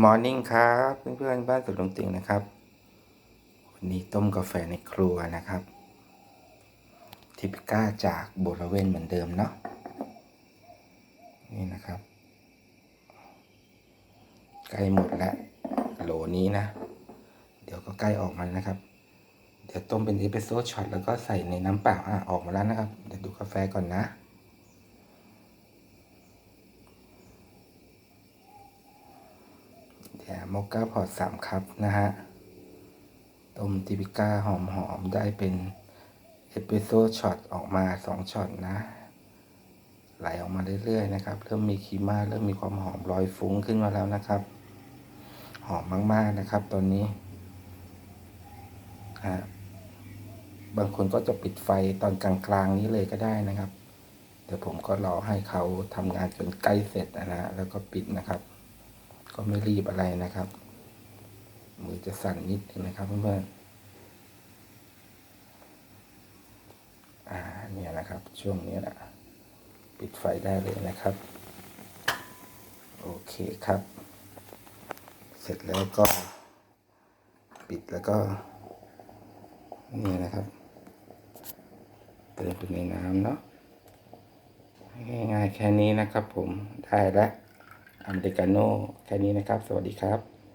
มอร์นิ่งครับเพื่อนๆบ้านสุดลงติ่งนะครับ วันนี้ต้มกาแฟในครัวนะครับ ทิปิก้าจากโบรเวนเหมือนเดิมเนาะนี่นะครับใกล้หมดแล้วโหลนี้นะ เดี๋ยวก็ใกล้ออกมาแล้วนะครับ เดี๋ยวต้มเป็นเอสเปรสโซ่ช็อตแล้วก็ใส่ในน้ำเปล่าอะออกมาแล้วนะครับ เดี๋ยวดูกาแฟก่อนนะ เดี๋ยว โมก้าพอร์ตสามครับนะฮะต้มทิปิก้าหอมๆได้เป็นเอสเปรสโซ่ช็อตออกมาสองช็อตนะ ไหลออกมาเรื่อยๆนะครับ เริ่มมีคีมาเริ่มมีความหอมลอยฟุ้งขึ้นมาแล้วนะครับ หอมมากๆนะครับ ตอนนี้ฮะบางคนก็จะปิดไฟตอนกลางๆนี้เลยก็ได้นะครับ เดี๋ยวผมก็รอให้เขาทำงานจนใกล้เสร็จนะฮะแล้วก็ปิดนะครับ ก็ไม่รีบอะไรนะครับ มือจะสั่นนิดนึงนะครับเพื่อนๆอ่าเนี่ยนะครับ ช่วงนี้แหละปิดไฟได้เลยนะครับ โอเคครับ เสร็จแล้วก็ ปิดแล้วก็ นี่นะครับเติมไปในน้ำเนาะง่ายๆแค่นี้นะครับผมได้แล้ว อเมริกาโน่แค่นี้นะครับ สวัสดีครับ